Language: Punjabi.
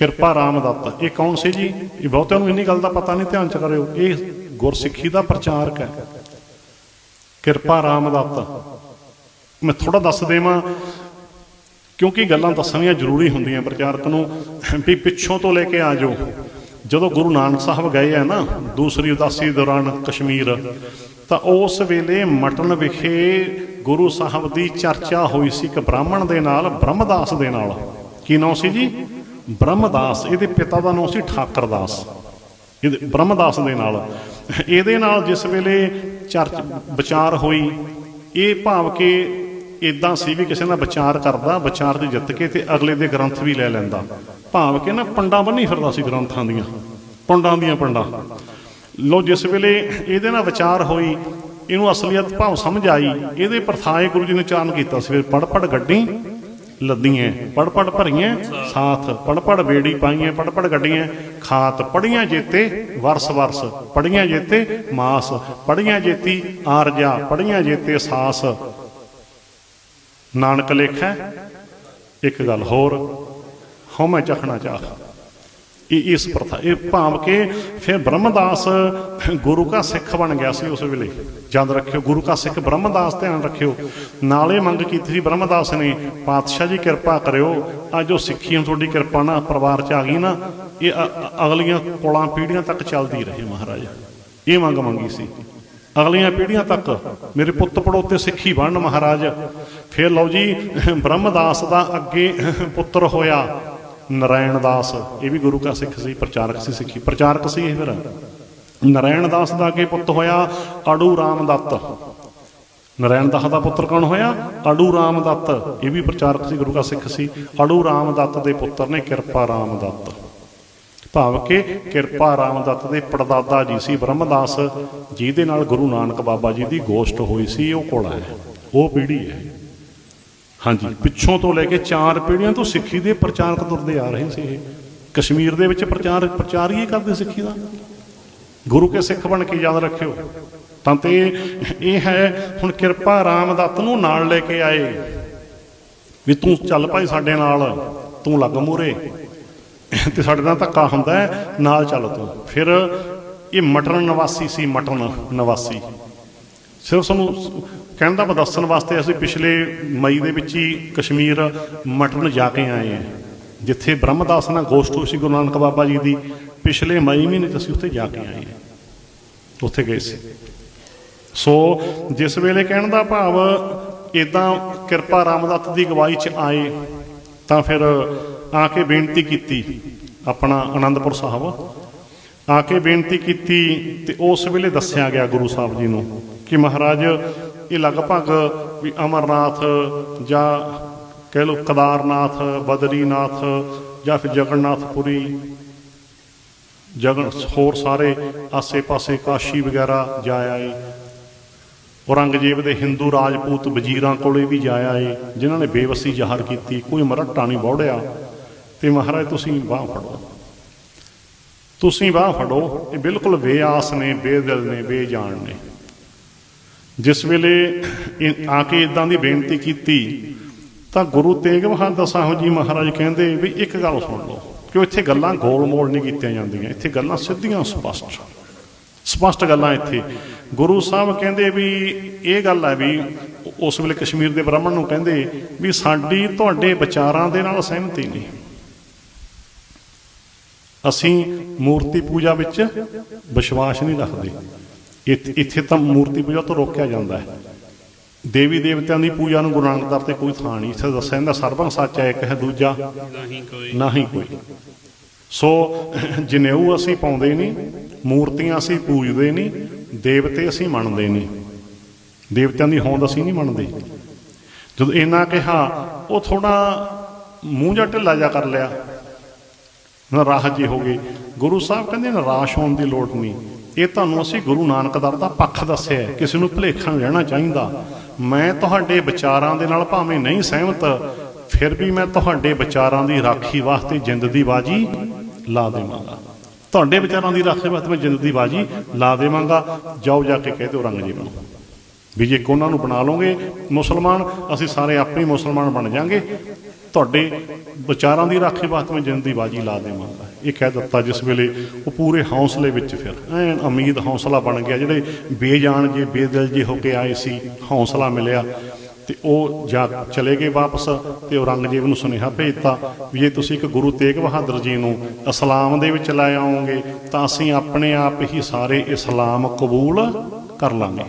ਕਿਰਪਾ ਰਾਮ ਦੱਤ ਇਹ ਕੌਣ ਸੀ ਜੀ? ਇਹ ਬਹੁਤਿਆਂ ਨੂੰ ਇੰਨੀ ਗੱਲ ਦਾ ਪਤਾ ਨਹੀਂ, ਧਿਆਨ ਚ ਕਰਿਓ। ਇਹ ਗੁਰਸਿੱਖੀ ਦਾ ਪ੍ਰਚਾਰਕ ਹੈ। ਕਿਰਪਾ ਰਾਮ ਦੱਤ ਮੈਂ ਥੋੜਾ ਦੱਸ ਦੇਵਾਂ, ਕਿਉਂਕਿ ਗੱਲਾਂ ਦੱਸਣੀਆਂ ਜ਼ਰੂਰੀ ਹੁੰਦੀਆਂ ਪ੍ਰਚਾਰਕ ਨੂੰ, ਵੀ ਪਿੱਛੋਂ ਤੋਂ ਲੈ ਕੇ ਆ ਜਾਓ। ਜਦੋਂ ਗੁਰੂ ਨਾਨਕ ਸਾਹਿਬ ਗਏ ਆ ਨਾ, ਦੂਸਰੀ ਉਦਾਸੀ ਦੌਰਾਨ ਕਸ਼ਮੀਰ, ਤਾਂ ਉਸ ਵੇਲੇ ਮਟਨ ਵਿਖੇ ਗੁਰੂ ਸਾਹਿਬ ਦੀ ਚਰਚਾ ਹੋਈ ਸੀ ਇੱਕ ਬ੍ਰਾਹਮਣ ਦੇ ਨਾਲ, ਬ੍ਰਹਮਦਾਸ ਦੇ ਨਾਲ। ਕੀ ਨਾਮ ਸੀ ਜੀ? ਬ੍ਰਹਮਦਾਸ, ਇਹਦੇ ਪਿਤਾ ਦਾ ਨਾਮ ਸੀ ਠਾਕਰਦਾਸ। ਇਹਦੇ ਬ੍ਰਹਮਦਾਸ ਦੇ ਨਾਲ। ਇਹਦੇ ਨਾਲ ਜਿਸ ਵੇਲੇ ਚਰਚ ਵਿਚਾਰ ਹੋਈ, ਇਹ ਭਾਵ ਕਿ ਇਦਾਂ ਸੀ ਵੀ ਕਿਸੇ ਨਾਲ ਵਿਚਾਰ ਕਰਦਾ, ਵਿਚਾਰ 'ਚ ਜਿੱਤ ਕੇ ਤੇ ਅਗਲੇ ਦੇ ਗ੍ਰੰਥ ਵੀ ਲੈ ਲੈਂਦਾ। ਭਾਵ ਕਿ ਨਾ ਪੰਡਾਂ ਬੰਨੀ ਫਿਰਦਾ ਸੀ ਗ੍ਰੰਥਾਂ ਦੀਆਂ, ਪੰਡਾਂ ਦੀਆਂ ਪੰਡਾਂ। ਲੋ ਜਿਸ ਵੇਲੇ ਇਹਦੇ ਨਾਲ ਵਿਚਾਰ ਹੋਈ, ਇਹਨੂੰ ਅਸਲੀਅਤ ਭਾਵ ਸਮਝ ਆਈ, ਇਹਦੇ ਪ੍ਰਥਾਏ ਗੁਰੂ ਜੀ ਨੇ ਚਾਰਨ ਕੀਤਾ ਸੀ ਪੜ ਪੜ ਗੱਡੀ ਲੱਦੀਆਂ ਪੜ ਪੜ ਭਰੀਆਂ, ਸਾਥ ਪੜ ਪੜ ਬੇੜੀ ਪਾਈਆਂ ਪੜ ਪੜ ਗੱਡੀਆਂ, ਖਾਤ ਪੜੀਆਂ ਜੇਤੇ, ਵਰਸ ਵਰਸ ਪੜੀਆਂ ਜੇਤੇ, ਮਾਸ ਪੜੀਆਂ ਜੇਤੀ, ਆਰਜਾ ਪੜੀਆਂ ਜੇਤੇ, ਸਾਸ। ਨਾਨਕ ਲੇਖੈ, ਇੱਕ ਗੱਲ ਹੋਰ ਹਉ ਮੈਂ ਚਖਣਾ ਚਾਹ। ਇਸ ਪ੍ਰਥਾ, ਇਹ ਭਾਵ ਕਿ ਫਿਰ ਬ੍ਰਹਮਦਾਸ ਗੁਰੂ ਕਾ ਸਿੱਖ ਬਣ ਗਿਆ ਸੀ ਉਸ ਵੇਲੇ। ਯਾਦ ਰੱਖਿਓ, ਗੁਰੂ ਕਾ ਸਿੱਖ ਬ੍ਰਹਮਦਾਸ ਧਿਆਨ ਰੱਖਿਓ। ਨਾਲੇ ਮੰਗ ਕੀਤੀ ਸੀ ਬ੍ਰਹਮਦਾਸ ਨੇ, ਪਾਤਸ਼ਾਹ ਜੀ, ਕਿਰਪਾ ਕਰਿਓ। ਅੱਜ ਜੋ ਸਿੱਖੀ ਹੁਣ ਤੁਹਾਡੀ ਕਿਰਪਾ ਨਾਲ ਪਰਿਵਾਰ ਚ ਆ ਗਈ ਨਾ, ਇਹ ਅ- ਅਗਲੀਆਂ ਕੋਲਾਂ ਪੀੜ੍ਹੀਆਂ ਤੱਕ ਚੱਲਦੀ ਰਹੇ ਮਹਾਰਾਜ। ਇਹ ਮੰਗ ਮੰਗੀ ਸੀ। ਅਗਲੀਆਂ ਪੀੜ੍ਹੀਆਂ ਤੱਕ ਮੇਰੇ ਪੁੱਤ ਪੜੋਤੇ ਸਿੱਖੀ ਬਣਨ ਮਹਾਰਾਜ। ਫਿਰ ਲਓ ਜੀ, ਬ੍ਰਹਮਦਾਸ ਦਾ ਅੱਗੇ ਪੁੱਤਰ ਹੋਇਆ। ਨਰਾਇਣ ਦਾਸ ਇਹ ਵੀ ਗੁਰੂ ਕਾ ਸਿੱਖ ਸੀ, ਪ੍ਰਚਾਰਕ ਸੀ ਸਿੱਖੀ। ਪ੍ਰਚਾਰਕ ਸੀ ਇਹ ਫਿਰ। ਨਰਾਇਣ ਦਾਸ ਦਾ ਅੱਗੇ ਪੁੱਤ ਹੋਇਆ? ਅੜੂ ਰਾਮਦੱਤ। ਨਰਾਇਣ ਦਾਸ ਦਾ ਪੁੱਤਰ ਕੌਣ ਹੋਇਆ? ਅੜੂ ਰਾਮਦੱਤ। ਇਹ ਵੀ ਪ੍ਰਚਾਰਕ ਸੀ, ਗੁਰੂ ਕਾ ਸਿੱਖ ਸੀ। ਅੜੂ ਰਾਮਦੱਤ ਦੇ ਪੁੱਤਰ ਨੇ ਕਿਰਪਾ ਰਾਮਦੱਤ। ਭਾਵ ਕਿ ਕਿਰਪਾ ਰਾਮਦੱਤ ਦੇ ਪੜਦਾਦਾ ਜੀ ਸੀ ਬ੍ਰਹਮਦਾਸ, ਜਿਹਦੇ ਨਾਲ ਗੁਰੂ ਨਾਨਕ ਬਾਬਾ ਜੀ ਦੀ ਗੋਸ਼ਟ ਹੋਈ ਸੀ, ਉਹ ਕੋਲ ਹੈ। ਉਹ ਪੀੜ੍ਹੀ ਹੈ। ਹਾਂਜੀ। ਪਿੱਛੋਂ ਤੋਂ ਲੈ ਕੇ ਚਾਰ ਪੀੜ੍ਹੀਆਂ ਤੋਂ ਸਿੱਖੀ ਦੇ ਪ੍ਰਚਾਰਕ ਤੁਰਦੇ ਆ ਰਹੇ ਸੀ ਇਹ। ਕਸ਼ਮੀਰ ਦੇ ਵਿੱਚ ਪ੍ਰਚਾਰ ਪ੍ਰਚਾਰ ਹੀ ਕਰਦੇ ਸਿੱਖੀ ਦਾ। ਗੁਰੂ ਕੇ ਸਿੱਖ ਬਣ ਕੇ ਯਾਦ ਰੱਖਿਓ। ਤਾਂ ਤੇ ਇਹ ਹੈ ਹੁਣ ਕਿਰਪਾ ਰਾਮਦੱਤ ਨੂੰ ਨਾਲ ਲੈ ਕੇ ਆਏ। ਵੀ ਤੂੰ ਚੱਲ ਭਾਈ ਸਾਡੇ ਨਾਲ ਤੂੰ ਲੱਗ ਮੂਰੇ ਤੇ ਸਾਡੇ ਨਾਲ ਧੱਕਾ ਹੁੰਦਾ ਹੈ, ਨਾਲ ਚੱਲ ਤੂੰ। ਫਿਰ ਇਹ ਮਟਰਨ ਨਿਵਾਸੀ ਸੀ ਮਟਨ ਨਿਵਾਸੀ। ਸਿਰਫ ਸਾਨੂੰ ਕਹਿਣ ਦਾ ਦੱਸਣ ਵਾਸਤੇ ਅਸੀਂ ਪਿਛਲੇ ਮਈ ਦੇ ਵਿੱਚ ਹੀ ਕਸ਼ਮੀਰ ਮਟਨ ਜਾ ਕੇ ਆਏ ਹਾਂ, ਜਿੱਥੇ ਬ੍ਰਹਮਦਾਸ ਨਾਲ ਗੋਸ਼ਟ ਹੋਈ ਸੀ ਗੁਰੂ ਨਾਨਕ ਬਾਬਾ ਜੀ ਦੀ। ਪਿਛਲੇ ਮਈ ਮਹੀਨੇ 'ਚ ਅਸੀਂ ਉੱਥੇ ਜਾ ਕੇ ਆਏ ਹਾਂ, ਉੱਥੇ ਗਏ ਸੀ। ਸੋ ਜਿਸ ਵੇਲੇ ਕਹਿਣ ਦਾ ਭਾਵ ਇਦਾਂ ਕਿਰਪਾ ਰਾਮਦੱਤ ਦੀ ਗਵਾਹੀ 'ਚ ਆਏ, ਤਾਂ ਫਿਰ ਆ ਕੇ ਬੇਨਤੀ ਕੀਤੀ ਆਪਣਾ ਆਨੰਦਪੁਰ ਸਾਹਿਬ। ਆ ਕੇ ਬੇਨਤੀ ਕੀਤੀ ਤੇ ਉਸ ਵੇਲੇ ਦੱਸਿਆ ਗਿਆ ਗੁਰੂ ਸਾਹਿਬ ਜੀ ਨੂੰ ਕਿ ਮਹਾਰਾਜ ਇਹ ਲਗਭਗ ਵੀ ਅਮਰਨਾਥ ਜਾਂ ਕਹਿ ਲੋ ਕਦਾਰਨਾਥ, ਬਦਰੀਨਾਥ ਜਾਂ ਫਿਰ ਜਗਨਨਾਥਪੁਰੀ, ਜਗਨ ਹੋਰ ਸਾਰੇ ਆਸੇ-ਪਾਸੇ ਕਾਸ਼ੀ ਵਗੈਰਾ ਜਾਇਆ ਏ ਔਰੰਗਜ਼ੇਬ ਦੇ ਹਿੰਦੂ ਰਾਜਪੂਤ ਵਜ਼ੀਰਾਂ ਕੋਲੇ ਵੀ ਜਾਇਆ ਏ ਜਿਨ੍ਹਾਂ ਨੇ ਬੇਵਸੀ ਜ਼ਾਹਰ ਕੀਤੀ। ਕੋਈ ਮਰਟਾ ਨਹੀਂ ਬੋੜਿਆ ਤੇ ਮਹਾਰਾਜ ਤੁਸੀਂ ਬਾਹ ਫੜੋ। ਤੁਸੀਂ ਬਾਹ ਫੜੋ, ਇਹ ਬਿਲਕੁਲ ਬੇਆਸ ਨੇ, ਬੇਦਿਲ ਨੇ, ਬੇਜਾਨ ਨੇ। ਜਿਸ ਵੇਲੇ ਆ ਕੇ ਇਦਾਂ ਦੀ ਬੇਨਤੀ ਕੀਤੀ, ਤਾਂ ਗੁਰੂ ਤੇਗ ਬਹਾਦਰ ਸਾਹਿਬ ਜੀ ਮਹਾਰਾਜ ਕਹਿੰਦੇ ਵੀ ਇੱਕ ਗੱਲ ਸੁਣ ਲਓ ਕਿ ਇੱਥੇ ਗੱਲਾਂ ਗੋਲ-ਮੋਲ ਨਹੀਂ ਕੀਤੀਆਂ ਜਾਂਦੀਆਂ, ਇੱਥੇ ਗੱਲਾਂ ਸਿੱਧੀਆਂ ਸਪਸ਼ਟ। ਸਪਸ਼ਟ ਗੱਲਾਂ ਇੱਥੇ। ਗੁਰੂ ਸਾਹਿਬ ਕਹਿੰਦੇ ਵੀ ਇਹ ਗੱਲ ਹੈ ਵੀ ਉਸ ਵੇਲੇ ਕਸ਼ਮੀਰ ਦੇ ਬ੍ਰਾਹਮਣ ਨੂੰ ਕਹਿੰਦੇ ਵੀ ਸਾਡੀ ਤੁਹਾਡੇ ਵਿਚਾਰਾਂ ਦੇ ਨਾਲ ਸਹਿਮਤੀ ਨਹੀਂ। ਅਸੀਂ ਮੂਰਤੀ ਪੂਜਾ ਵਿੱਚ ਵਿਸ਼ਵਾਸ ਨਹੀਂ ਰੱਖਦੇ। ਇੱਥੇ ਇੱਥੇ ਤਾਂ ਮੂਰਤੀ ਪੂਜਾ ਤੋਂ ਰੋਕਿਆ ਜਾਂਦਾ ਹੈ। ਦੇਵੀ ਦੇਵਤਿਆਂ ਦੀ ਪੂਜਾ ਨੂੰ ਗੁਰੂ ਨਾਨਕ ਦਰ ਤੇ ਕੋਈ ਥਾਂ ਨਹੀਂ। ਇੱਥੇ ਦੱਸਿਆ ਜਾਂਦਾ ਸਰਬੰ ਸੱਚ ਹੈ ਇੱਕ ਹੈ ਦੂਜਾ ਨਹੀਂ ਕੋਈ ਕੋਈ। ਸੋ ਜਨੇਊ ਅਸੀਂ ਪਾਉਂਦੇ ਨਹੀਂ, ਮੂਰਤੀਆਂ ਅਸੀਂ ਪੂਜਦੇ ਨਹੀਂ, ਦੇਵਤੇ ਅਸੀਂ ਮੰਨਦੇ ਨਹੀਂ। ਦੇਵਤਿਆਂ ਦੀ ਹੋਂਦ ਅਸੀਂ ਨਹੀਂ ਮੰਨਦੇ। ਜਦੋਂ ਇਹਨਾਂ ਕਿਹਾ, ਉਹ ਥੋੜਾ ਮੂੰਹ ਜਾਂ ਢਿੱਲਾ ਜਿਹਾ ਕਰ ਲਿਆ। ਨਾ ਰਾਹ ਜੇ ਹੋ ਗਏ ਗੁਰੂ ਸਾਹਿਬ ਕਹਿੰਦੇ ਨਿਰਾਸ਼ ਹੋਣ ਦੀ ਲੋੜ ਨਹੀਂ। ਇਹ ਤੁਹਾਨੂੰ ਅਸੀਂ ਗੁਰੂ ਨਾਨਕ ਦਰ ਦਾ ਪੱਖ ਦੱਸਿਆ ਕਿਸੇ ਨੂੰ ਭੁਲੇਖਾ ਰਹਿਣਾ ਚਾਹੀਦਾ। ਮੈਂ ਤੁਹਾਡੇ ਵਿਚਾਰਾਂ ਦੇ ਨਾਲ ਭਾਵੇਂ ਨਹੀਂ ਸਹਿਮਤ, ਫਿਰ ਵੀ ਮੈਂ ਤੁਹਾਡੇ ਵਿਚਾਰਾਂ ਦੀ ਰਾਖੀ ਵਾਸਤੇ ਜਿੰਦ ਦੀ ਬਾਜੀ ਲਾ ਦੇਵਾਂਗਾ। ਤੁਹਾਡੇ ਵਿਚਾਰਾਂ ਦੀ ਰਾਖੀ ਵਾਸਤੇ ਮੈਂ ਜਿੰਦ ਦੀ ਬਾਜੀ ਲਾ ਦੇਵਾਂਗਾ। ਜਾਓ ਜਾ ਕੇ ਕਹਿ ਦਿਓ ਔਰੰਗਜ਼ੇਬ ਨੂੰ ਵੀ ਜੇ ਕੋਨਾਂ ਨੂੰ ਬਣਾ ਲਓਗੇ ਮੁਸਲਮਾਨ, ਅਸੀਂ ਸਾਰੇ ਆਪੇ ਮੁਸਲਮਾਨ ਬਣ ਜਾਾਂਗੇ। ਤੁਹਾਡੇ ਵਿਚਾਰਾਂ ਦੀ ਰਾਖੀ ਵਾਸਤੇ ਮੈਂ ਜਿੰਦ ਦੀ ਬਾਜੀ ਲਾ ਦੇਵਾਂਗਾ ਇਹ ਕਹਿ ਦਿੱਤਾ ਜਿਸ ਵੇਲੇ ਉਹ ਪੂਰੇ ਹੌਸਲੇ ਵਿੱਚ ਫਿਰ ਐਨ ਉਮੀਦ ਹੌਸਲਾ ਬਣ ਗਿਆ। ਜਿਹੜੇ ਬੇਜਾਨ ਜੇ, ਬੇਦਿਲ ਜੇ ਹੋ ਕੇ ਆਏ ਸੀ, ਹੌਸਲਾ ਮਿਲਿਆ ਤੇ ਉਹ ਜਾ ਚਲੇ ਗਏ ਵਾਪਸ ਤੇ ਔਰੰਗਜ਼ੇਬ ਨੂੰ ਸੁਨੇਹਾ ਭੇਜਤਾ ਵੀ ਜੇ ਤੁਸੀਂ ਇੱਕ ਗੁਰੂ ਤੇਗ ਬਹਾਦਰ ਜੀ ਨੂੰ ਇਸਲਾਮ ਦੇ ਵਿੱਚ ਲੈ ਆਓਗੇ ਤਾਂ ਅਸੀਂ ਆਪਣੇ ਆਪ ਹੀ ਸਾਰੇ ਇਸਲਾਮ ਕਬੂਲ ਕਰ ਲਾਂਗੇ।